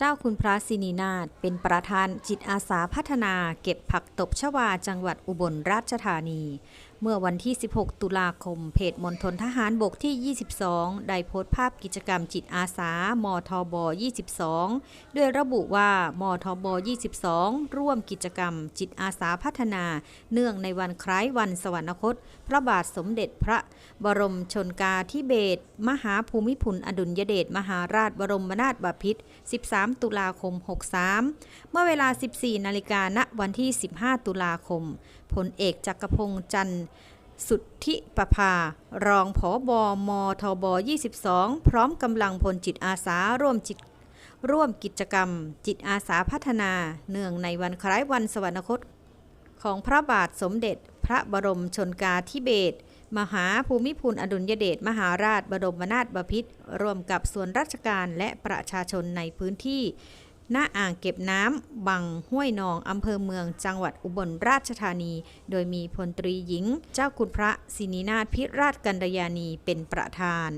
จ้าคุณพระสินีนาถเป็นประธานจิตอาสาพัฒนาเก็บผักตบชวาจังหวัดอุบลราชธานี เมื่อวันที่ 16 ตุลาคม เพจมณฑลทหารบกที่ 22 ได้โพสต์ภาพกิจกรรมจิตอาสา มทบ 22ด้วยระบุว่า มทบ 22 ร่วมกิจกรรมจิตอาสาพัฒนา เนื่องในวันคล้ายวันสวรรคต พระบาทสมเด็จพระบรมชนกาธิเบศรมหาภูมิพลอดุลยเดชมหาราชบรมนาถบพิตร 13 ตุลาคม 63 เมื่อเวลา 14 นาฬิกาณวันที่ 15 ตุลาคมพลเอกจักรพงษ์จันทร์ สุทธิประภา รองผอบอมทบ 22 พร้อมกำลังพลจิตอาสาร่วมจิตร่วมกิจกรรม จิตอาสาพัฒนา เนื่องในวันคล้ายวันสวรรคต ของพระบาทสมเด็จ พระบรมชนกาธิเบศรมหาภูมิพลอดุลยเดชมหาราชบรมนาถบพิตรร่วมกับส่วนราชการและประชาชนในพื้นที่ หน้าอ่างเก็บน้ำบังห้วยนองอำเภอเมืองจังหวัดอุบลราชธานี โดยมีพลตรีหญิง เจ้าคุณพระสินีนาถพิราชกัญญาณีเป็นประธาน